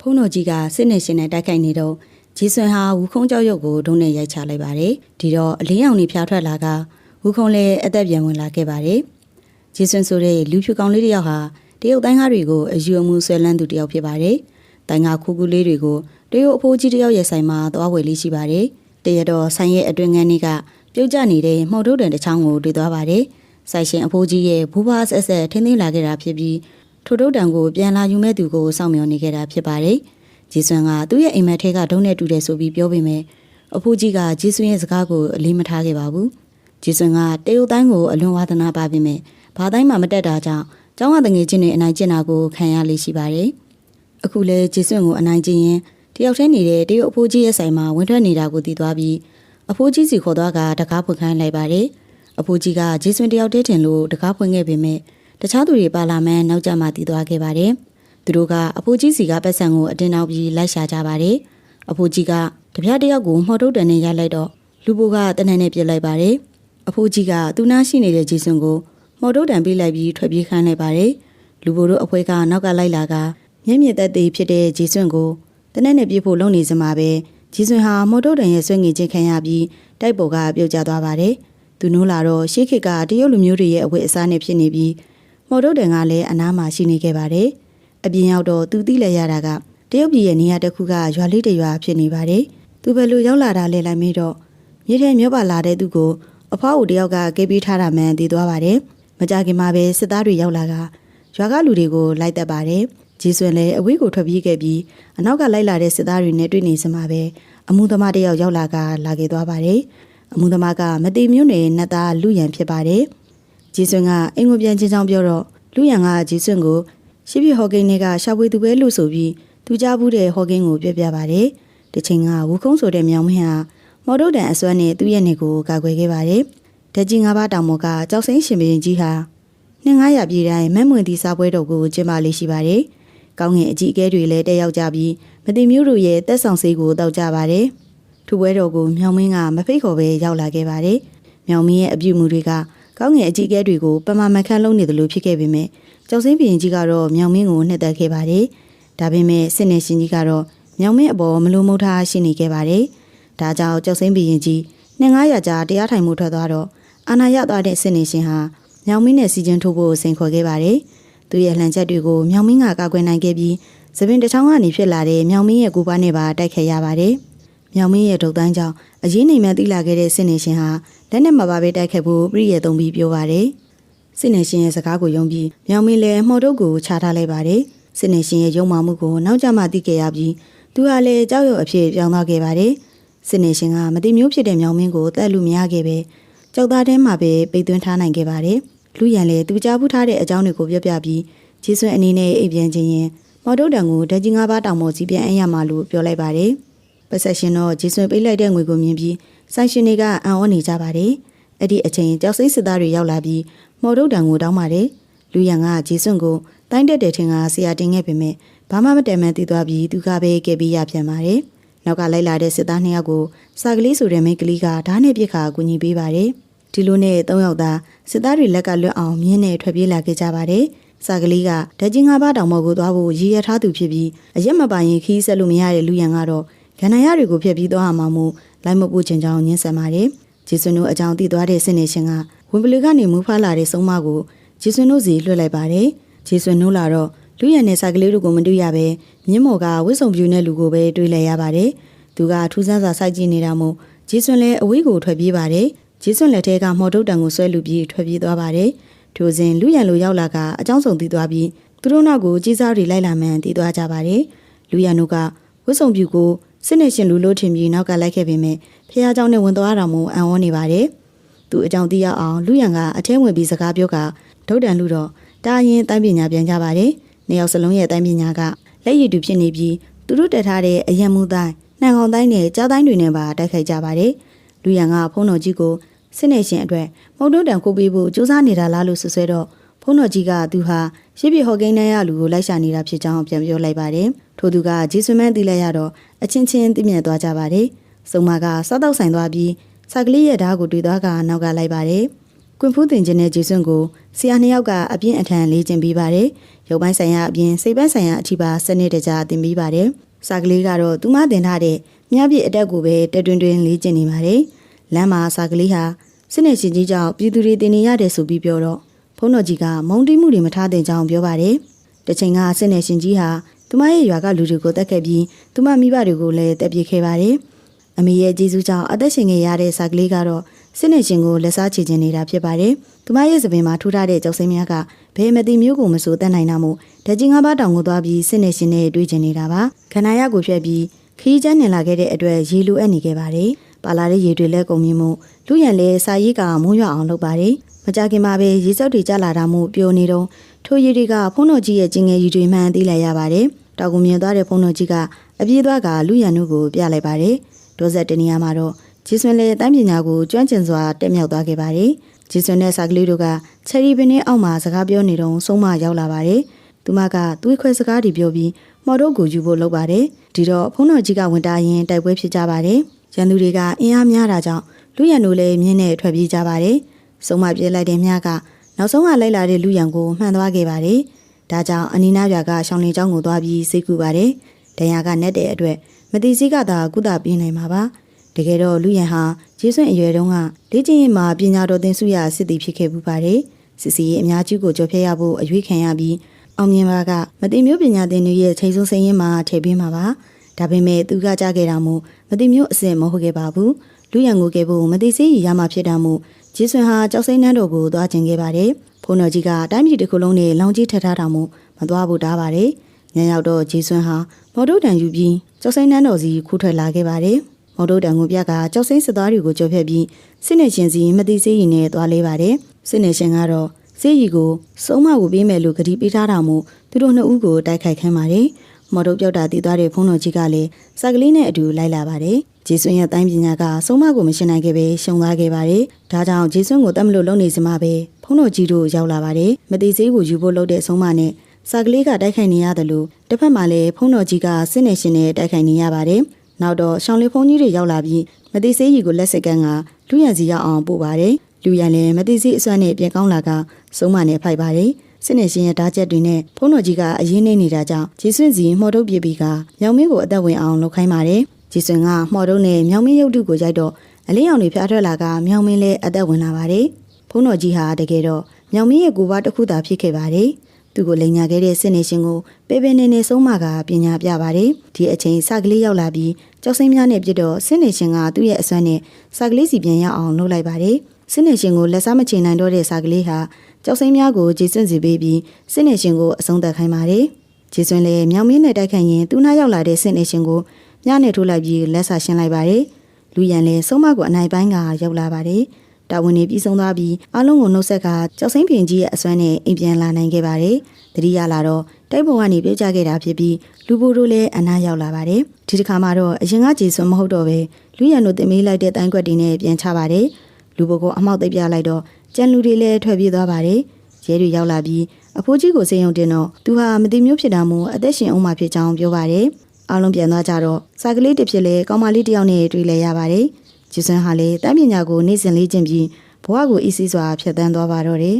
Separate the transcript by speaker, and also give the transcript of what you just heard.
Speaker 1: ဖုန်းတော်ကြီးကစစ်နေရှင်နဲ့တိုက်ခိုက်နေတော့ဂျီဆွန်ဟာဝူခုံးကြောက်ရုပ်ကိုဒုံနဲ့ရိုက်ချလိုက်ပါတယ်ဒီတော့အလင်းရောင်လေးဖျားထွက်လာကဝူခုံးလည်းအသက်ပြန်ဝင်လာခဲ့ပါတယ်ဂျီဆွန်ဆိုတဲ့လူဖြူကောင်လေးတစ်ယောက်ဟာတရုတ်တိုင်းကားတွေကိုအယူအမှုဆွဲလန်းသူတစ်ယောက်ဖြစ်ပါတယ်တိုင်းကားခူးခူးလေးတွေကိုတရုတ်အဖိုးကြီးတစ်ယောက်ရဲ့ဆိုင်မှာသွားဝယ်လေးရှိပါတယ်တရတော့ဆိုင်ရဲ့အတွင်းငန်းလေးကပြုတ်ကျနေတဲ့မှော်ထုတ်တံတစ်ချောင်းကိုတွေ့သွားပါတယ်ဆိုင်ရှင်အဖိုးကြီးရဲ့ဘူဘာဆက်ဆက်ထင်းထင်းလာခဲ့တာဖြစ်ပြီး ထိုထုတ်တံကိုပြန်လာယူမဲ့သူကိုစောင့်မျှော်နေခဲ့တာဖြစ်ပါတယ်ဂျီဆွန်ကသူ့ရဲ့အိမ်မက်ထဲကဒုံးနဲ့တူတယ်ဆိုပြီးပြောပေမဲ့အဖိုးကြီးကဂျီဆွန်ရဲ့စကားကိုအလေးမထားခဲ့ပါဘူးဂျီဆွန်ကတရုတ်တိုင်းကိုအလွန်ဝါသနာပါပေမဲ့ဘာတိုင်းမှမတက်တာကြောင့်ကျောင်းကတငယ်ချင်းတွေအနိုင်ကျင့်တာကိုခံရလေးရှိပါတယ်အခုလဲဂျီဆွန်ကိုအနိုင်ကျင့်ရင်တယောက်တည်းနေတဲ့တရုတ်အဖိုးကြီးရဲ့ဆိုင်မှာဝင်ထွက်နေတာကိုသိသွားပြီးအဖိုးကြီးစီခေါ်သွားကတကားဖွင့်ခိုင်းလိုက်ပါတယ်အဖိုးကြီးကဂျီဆွန်တယောက်တည်းတင်လို့တကားဖွင့်ခဲ့ပေမဲ့ တခြားသူတွေပါလာမှန်းနောက်ကျမှတည်သွားခဲ့ပါတယ်။သူတို့ကအဖိုးကြီးစီကပတ်စံကိုအတင်းနောက်ပြီးလိုက်ရှာကြပါတယ်။အဖိုးကြီးကတပြားတယောက်ကိုမှော်ထုတ်တန်နဲ့ရိုက်လိုက်တော့လူဘိုကတနက်နဲ့ပြစ်လိုက်ပါတယ်။အဖိုးကြီးကသူနာရှိနေတဲ့ဂျီဆွန်ကိုမှော်ထုတ်တန်ပေးလိုက်ပြီးထွက်ပြေးခိုင်းလိုက်ပါတယ်။လူဘိုတို့အဖွဲကနောက်ကလိုက်လာကမျက်မြင်သက်သေဖြစ်တဲ့ဂျီဆွန်ကိုတနက်နဲ့ပြေးဖို့လုံနေစမှာပဲဂျီဆွန်ဟာမှော်ထုတ်တန်ရဲ့ဆွဲငင်ချင်းခံရပြီးတိုက်ပေါ်ကပြုတ်ကျသွားပါတယ်။သူနိုးလာတော့ရှေးခေတ်ကတရုတ်လူမျိုးတွေရဲ့အဝတ်အစားနဲ့ဖြစ်နေပြီး မော်ဒုတ်တန်ကလည်းအနားမှာရှိနေခဲ့ပါတယ်။အပြင်ရောက်တော့သူသိလဲရတာကတရုတ်ပြည်ရဲ့နေရာတစ်ခုကရွာလေးတစ်ရွာဖြစ်နေပါတယ်။သူဘယ်လိုရောက်လာတာလဲလိုက်မေးတော့မြေထဲမြို့ပါလာတဲ့သူကိုအဖွားဦးတယောက်ကကေးပေးထားတာမှန်သိသွားပါတယ်။မကြခင်မှာပဲစစ်သားတွေရောက်လာကရွာကလူတွေကိုလိုက်တက်ပါတယ်။ဂျီဆွန်လည်းအဝေးကိုထွက်ပြေးခဲ့ပြီးအနောက်ကလိုက်လာတဲ့စစ်သားတွေနဲ့တွေ့နေစမှာပဲအမှုသမားတယောက်ရောက်လာကလာခဲ့သွားပါတယ်။အမှုသမားကမတိမျိုးနယ်နတ်သားလူရန်ဖြစ်ပါတယ်။ ဂျီဆွန်ကအင်ကိုပြန်ချင်းချောင်းပြောတော့လူရန်ကဂျီဆွန်ကိုရှိပြဟော်ကိန်းတွေကရှာဖွေသူပဲလို့ဆိုပြီးသူကြားဘူးတဲ့ဟော်ကိန်းကိုပြောပြပါတယ်။တချိန်ကဝူခုံးဆိုတဲ့မြောင်မင်းဟာမော်ဒိုတန်အစွမ်းနဲ့သူ့ရဲ့နေကိုကာကွယ်ခဲ့ပါတယ်။ဓကြီးငါးပါးတောင်မော်ကကြောက်စိမ့်ရှင်ဘရင်ကြီးဟာနှစ်900ပြည်တိုင်းမက်မွင်တီစာပွဲတော်ကိုကျင်းပလေးရှိပါတယ်။ကောင်းငင်အကြီးအကဲတွေလည်းတက်ရောက်ကြပြီးမတိမျိုးတို့ရဲ့တက်ဆောင်ဆေးကိုတောက်ကြပါတယ်။ထူပွဲတော်ကိုမြောင်မင်းကမဖိတ်ခေါ်ပဲရောက်လာခဲ့ပါတယ်။မြောင်မင်းရဲ့အပြုအမူတွေက ကောင်းငင်အကြီးအကဲတွေကိုပမာမခန့်လုံးနေတယ်လို့ဖြစ်ခဲ့ပေမဲ့ကျောက်စင်းဘီရင်ကြီးကတော့မြောင်မင်းကိုနှစ်သက်ခဲ့ပါတယ်။ဒါပေမဲ့စစ်နေရှင်ကြီးကတော့မြောင်မင်းအပေါ်မလိုမုထားရှိနေခဲ့ပါတယ်။ဒါကြောင့်ကျောက်စင်းဘီရင်ကြီးနှစ်900ကြာတရားထိုင်မှုထွက်သွားတော့အာနာရသွားတဲ့စစ်နေရှင်ဟာမြောင်မင်းနဲ့စီချင်းထိုးဖို့စိန်ခေါ်ခဲ့ပါတယ်။သူရဲ့လှန်ချက်တွေကိုမြောင်မင်းကကာကွယ်နိုင်ခဲ့ပြီးသပင်တစ်ချောင်းကနေဖြစ်လာတဲ့မြောင်မင်းရဲ့ကိုပါနဲ့ပါတိုက်ခဲ့ရပါတယ်။ မြောင်မင်းရဲ့ဒုတ်တန်းကြောင့်အရေးနေမှန်သိလာခဲ့တဲ့စစ်နေရှင်ဟာလက်နဲ့မပါပဲတိုက်ခတ်ဖို့ပြည့်ရသုံးပြီးပြောပါတယ်။စစ်နေရှင်ရဲ့စကားကိုယုံပြီးမြောင်မင်းလည်းမှော်တုတ်ကိုချထားလိုက်ပါတယ်။စစ်နေရှင်ရဲ့ယုံမှမှုကိုနောက်ကျမှသိခဲ့ရပြီးသူဟာလည်းကြောက်ရွံ့အဖြစ်ပြောင်းသွားခဲ့ပါတယ်။စစ်နေရှင်ကမတိမျိုးဖြစ်တဲ့မြောင်မင်းကိုတက်လို့မရခဲ့ပဲကြောက်သားထဲမှာပဲပိတ်သွင်းထားနိုင်ခဲ့ပါတယ်။လူရန်လည်းသူကြားဖူးထားတဲ့အကြောင်းတွေကိုပြောပြပြီးဂျေဆွန်အနေနဲ့အိပ်ပြန်ခြင်းရင်မော်တုတ်တံကိုဓာကြီးငါးပါးတောင်ပေါ်ကြီးပြန်အရမှာလို့ပြောလိုက်ပါတယ်။ ပတ်ဆက်ရှင်တော့ဂျေဆွန်ပိတ်လိုက်တဲ့ငွေကိုမြင်ပြီးဆိုင်ရှင်တွေကအံ့ဩနေကြပါတယ်။အဲ့ဒီအချိန်ကြောက်စိတ်စစ်သားတွေရောက်လာပြီးမော်ဒုတ်တံကိုတောင်းပါတယ်။လူရန်ကဂျေစွန့်ကိုတိုင်းတက်တဲ့ထင်ကဆရာတင်ခဲ့ပေမဲ့ဘာမှမတည်မှန်သိသွားပြီးသူကပဲကဲပြီးရပြန်ပါတယ်။နောက်ကလိုက်လာတဲ့စစ်သားနှစ်ယောက်ကိုစာကလေးဆိုတဲ့မိန်းကလေးကဓာတ်နဲ့ပြစ်ခါကူညီပေးပါတယ်။ဒီလိုနဲ့သုံးယောက်သားစစ်သားတွေလက်ကလွတ်အောင်မြင်းနဲ့ထွက်ပြေးလာခဲ့ကြပါတယ်။စာကလေးကဓာကြီးငါးပါးတောင်မော်ကိုသွားဖို့ရည်ရထားသူဖြစ်ပြီးအရက်မပိုင်ရင်ခီးဆက်လို့မရတဲ့လူရန်ကတော့ ခန္ဓာရတွေကိုဖျက်ပြီးသွားမှာမို့လိုက်မပို့ချင်ကြောင်းညှင်းဆန်ပါတယ်။ဂျေဆွန်တို့အကြောင်းသိသွားတဲ့စစ်နေရှင်ကဝင်ပလူကနေမူဖားလာတဲ့ဆုံးမကိုဂျေဆွန်တို့စီလွှတ်လိုက်ပါတယ်။ဂျေဆွန်တို့လာတော့လူရံနဲ့စာကလေးတို့ကိုမတွေ့ရပဲမြင်းမော်ကဝစ်စုံပြူနဲ့လူကိုပဲတွေ့လဲရပါတယ်။သူကထူးဆန်းစွာစိုက်ကြည့်နေတာမို့ဂျေဆွန်လည်းအဝေးကိုထွက်ပြေးပါတယ်။ဂျေဆွန်လက်ထဲကမော်တုတ်တံကိုဆွဲလူပြီးထွက်ပြေးသွားပါတယ်။ထိုစဉ်လူရံလိုရောက်လာကအကြောင်းစုံသိသွားပြီးသူတို့နောက်ကိုကြီးစားတွေလိုက်လာမှန်းသိသွားကြပါတယ်။လူရံတို့ကဝစ်စုံပြူကို စစ်နေရှင်လူလို့ထင်ပြီးနောက်ကလိုက်ခဲ့ပေမဲ့ဖះเจ้าနဲ့ဝင်သွားတာမို့အံ့ဩနေပါတယ်။သူအကြောင်းသိရအောင်လူရန်ကအထဲဝင်ပြီးစကားပြောကဒုတ်တန်လူတော့တာရင်တိုင်းပညာပြန်ကြပါတယ်။နေရောက်စလုံးရဲ့တိုင်းပညာကလက်ရည်တူဖြစ်နေပြီးသူတို့တက်ထားတဲ့အယံမှုတိုင်းနှံကောင်တိုင်းနဲ့ကြားတိုင်းတွေနဲ့ပါတိုက်ခိုက်ကြပါတယ်။လူရန်ကဖုံးတော်ကြီးကိုစစ်နေရှင်အတွက်မုတ်တုတ်တန်ခိုးပေးဖို့စူးစမ်းနေတာလားလို့ဆွဆွဲတော့ဖုံးတော်ကြီးကသူဟာရစ်ပြဟော်ကိန်းနိုင်ရလူကိုလိုက်ရှာနေတာဖြစ်ကြောင်းပြန်ပြောလိုက်ပါတယ်။ ထို့သူကဂျေဆွမန်တီလိုက်ရတော့အချင်းချင်းသိမြတ်သွားကြပါတယ်။စုံမကစားတော့ဆိုင်သွားပြီးစကလေးရဲ့ဓာတ်ကိုတွေ့သွားကနောက်ကလိုက်ပါတယ်။ကွန်ဖူးတင်ခြင်းတဲ့ဂျေဆွန့်ကိုဆရာနှစ်ယောက်ကအပြင်းအထန်လေ့ကျင့်ပြီးပါတယ်ရုပ်ပိုင်းဆိုင်ရာအပြင်စိတ်ပိုင်းဆိုင်ရာအထိပါစနစ်တကျသင်ပြီးပါတယ်စာကလေးကတော့သူမတင်ထားတဲ့မြပြည့်အတက်ကိုပဲတက်တွင်တွင်လေ့ကျင့်နေပါတယ်လမ်းမှာစာကလေးဟာစစ်နေရှင်ကြီးကြောင့်ပြည်သူတွေတင်နေရတယ်ဆိုပြီးပြောတော့ဖုန်းတော်ကြီးကမုံတိမှုတွေမထားတဲ့ကြောင်းပြောပါတယ်တချိန်ကစစ်နေရှင်ကြီးဟာ သူမရဲ့ရွာကလူတွေကိုတက်ခဲ့ပြီးသူမမိဘတွေကိုလည်းတက်ပြစ်ခဲ့ပါတယ်အမေရဲ့ကျေးဇူးကြောင့်အသက်ရှင်ခဲ့ရတဲ့စာကလေးကတော့စစ်နေရှင်ကိုလက်စားချေခြင်းနေတာဖြစ်ပါတယ်သူမရဲ့သပင်မှာထိုးထားတဲ့ကြောက်စိမ်းများကဘယ်မတိမျိုးကိုမစိုးတတ်နိုင်တာမို့ဓကြီးငါးပါးတောင်ကိုသွားပြီးစစ်နေရှင်နဲ့တွေ့ကျင်နေတာပါခန္ဓာရကိုဖြတ်ပြီးခီးချမ်းနေလာခဲ့တဲ့အတွက်ရေလိုအပ်နေခဲ့ပါတယ်ပါလာတဲ့ရေတွေလည်းကုန်မြင့်မှုလူရန်လည်းစာရေးကမိုးရွာအောင်လုပ်ပါတယ် မကြခင်မှာပဲရေစောက်တွေကျလာတာမို့ပျော်နေတော့ထိုရေတွေကဖုန်းတော်ကြီးရဲ့ကျင်ငယ်ရီတွေမှန်သိလိုက်ရပါတယ်တောက်ကူမြင်သွားတဲ့ဖုန်းတော်ကြီးကအပြေးသွားကလူရန်တို့ကိုပြလိုက်ပါတယ်ဒေါ်ဆက်တနေရာမှာတော့ဂျေဆွန်လည်းတမ်းပညာကိုကျွမ်းကျင်စွာတက်မြောက်သွားခဲ့ပါတယ်ဂျေဆွန်နဲ့စာကလေးတို့ကချယ်ရီပင်နဲ့အောက်မှာစကားပြောနေတော့ဆုံးမရောက်လာပါတယ်သူမကသွေးခွဲစကားတွေပြောပြီးမော်တို့ကိုယူဖို့လုပ်ပါတယ်ဒီတော့ဖုန်းတော်ကြီးကဝင်တာရင်တိုက်ပွဲဖြစ်ကြပါတယ်ရန်သူတွေကအင်အားများတာကြောင့်လူရန်တို့လည်းမြင်းနဲ့ထွက်ပြေးကြပါတယ် ဆုံးမပြေးလိုက်တဲ့မြကနောက်ဆုံးကလိုက်လာတဲ့လူရန်ကိုမှန်သွားခဲ့ပါတယ်ဒါကြောင့်အနီးနားရွာကရှောင်းလင်းကျောင်းကိုသွားပြီးစိတ်ကူပါတယ်ဒဏ်ရာကနက်တဲ့အတွက်မတိစည်းကသာကုသပေးနိုင်မှာပါတကယ်တော့လူရန်ဟာဂျေဆွန့်အရွယ်တုန်းကလေ့ကျင့်ရေးမှာပညာတော်သင်ဆုရစစ်သည်ဖြစ်ခဲ့ပူပါတယ်စစ်စီရေးအများကြီးကိုကြော်ဖြတ်ရဖို့အရွေးခံရပြီးအောင်မြင်ပါကမတိမျိုးပညာသင်တွေရဲ့ချိန်ဆုံးစင်းရင်မှာထည့်ပေးမှာပါဒါပေမဲ့သူကကြားခဲ့တာမို့မတိမျိုးအစ်စ်မဟုတ်ခဲ့ပါဘူးလူရန်ကိုကဲဖို့မတိစေးရရမှာဖြစ်တာမို့ ဂျေဆွန်ဟာကြောက်စိမ့်နှန်းတော်ကိုသွားကျင်ခဲ့ပါတယ်ဖုန်းတော်ကြီးကတိုင်းပြည်တစ်ခုလုံးနဲ့လောင်ကြီးထပ်ထားတာမို့မသွားဖို့တားပါတယ်ညရောက်တော့ဂျေဆွန်ဟာမော်ဒိုတန်ယူပြီးကြောက်စိမ့်နှန်းတော်စီခိုးထွက်လာခဲ့ပါတယ်မော်ဒိုတန်ကိုပြကကြောက်စိမ့်စစ်သားတွေကိုကြော်ဖြတ်ပြီးစစ်နေရှင်စီမတိစေးရင်နဲ့သွားလေးပါတယ်စစ်နေရှင်ကတော့စေးရီကိုစုံမကိုပေးမယ်လို့ကတိပေးထားတာမို့သူတို့နှစ်ဦးကိုတိုက်ခိုက်ခိုင်းပါတယ် မော်ဒိုပြောက်တာတည်သွားတဲ့ဖုန်းတော်ကြီးကလည်းစက်ကလေးနဲ့အတူလိုက်လာပါတယ်ဂျေဆွန်ရဲ့တိုင်းပညာကစုံမကိုမရှင်းနိုင်ခဲ့ပဲရှုံသွားခဲ့ပါတယ်ဒါကြောင့်ဂျေဆွန်ကိုတတ်မလို့လုံနေစမှပဲဖုန်းတော်ကြီးတို့ရောက်လာပါတယ်မတိစေးကိုယူဖို့လုပ်တဲ့ဆုံးမနဲ့စာကလေးကတိုက်ခိုက်နေရတယ်လို့တစ်ဖက်မှာလည်းဖုန်းတော်ကြီးကစစ်နေရှင်နဲ့တိုက်ခိုက်နေရပါတယ်နောက်တော့ရှောင်းလေးဖုန်းကြီးတွေရောက်လာပြီးမတိစေးကြီးကိုလက်စက်ကန်းကလူရန်စီရောက်အောင်ပို့ပါတယ်လူရန်လည်းမတိစေးအစွမ်းနဲ့ပြန်ကောင်းလာကဆုံးမနဲ့ဖိုက်ပါတယ် စစ်နေရှင်ရဲ့ဓာတ်ချက်တွေနဲ့ဖုန်းတော်ကြီးကအရင်နေနေတာကြောင့်ဂျေဆွင့်စီမှော်တုပ်ပြပြီးကမြောင်မင်းကိုအသက်ဝင်အောင်လုပ်ခိုင်းပါတယ်ဂျေဆွင့်ကမှော်တုပ်နဲ့မြောင်မင်းရုပ်တုကိုရိုက်တော့အလင်းရောင်တွေဖျားထွက်လာကမြောင်မင်းလည်းအသက်ဝင်လာပါတယ်ဖုန်းတော်ကြီးဟာတကယ်တော့မြောင်မင်းရဲ့ကိုယ်ပွားတစ်ခုသာဖြစ်ခဲ့ပါတယ်သူကိုလိန်ညာခဲ့တဲ့စစ်နေရှင်ကိုပေပေနေနေဆုံးမကပညာပြပါတယ်ဒီအချိန်စကလေးရောက်လာပြီးကြောက်စိမ့်များနဲ့ပြစ်တော့စစ်နေရှင်ကသူ့ရဲ့အစွမ်းနဲ့စကလေးစီပြန်ရအောင်လုပ်လိုက်ပါတယ်စစ်နေရှင်ကိုလက်စားမချေနိုင်တော့တဲ့စကလေးဟာ ကြောက်စိမ့်များကိုဂျေစွန့်စီပေးပြီးစစ်နေရှင်ကိုအဆုံးသတ်ခိုင်းပါတယ်ဂျေစွန့်လည်းမြောင်မင်းနဲ့တိုက်ခိုက်ရင်သူ့နားရောက်လာတဲ့စစ်နေရှင်ကိုမြနဲ့ထိုးလိုက်ပြီးလက်စာရှင်းလိုက်ပါတယ်လူရန်လည်းဆုံးမကိုအနိုင်ပိုင်းကရောက်လာပါတယ်တာဝန်တွေပြီးဆုံးသွားပြီးအားလုံးကိုနှုတ်ဆက်ကကြောက်စိမ့်ပြင်ကြီးရဲ့အစွမ်းနဲ့အိမ်ပြန်လာနိုင်ခဲ့ပါတယ်။တတိယလာတော့တိုက်ပုံကနေပြေးကြခဲ့တာဖြစ်ပြီးလူပိုတို့လည်းအနားရောက်လာပါတယ်။ဒီတစ်ခါမှတော့အရင်ကကြည်စွန်းမဟုတ်တော့ပဲလူရန်တို့တင်မေးလိုက်တဲ့တိုင်းကွက်တွေနဲ့ပြန်ချပါတယ်။လူပိုကအမောက်သိပ်ပြလိုက်တော့ ကြံလူတွေလည်းထွက်ပြေးသွားပါတယ်။ရဲတွေရောက်လာပြီးအဖိုးကြီးကိုစေယုံတင်တော့သူဟာမတိမျိုးဖြစ်တာမို့အသက်ရှင်အောင်မှဖြစ်ကြောင်းပြောပါတယ်။အားလုံးပြန်သွားကြတော့စာကလေးတစ်ဖြစ်လဲကောင်းမလေးတစ်ယောက်နဲ့တွေ့လဲရပါတယ်။ဂျီဆွန်ဟာလည်းတမ်းပညာကိုနေ့စဉ်လေ့ကျင့်ပြီးဘဝကိုအီးစီးစွာဖြတ်သန်းသွားပါတော့တယ်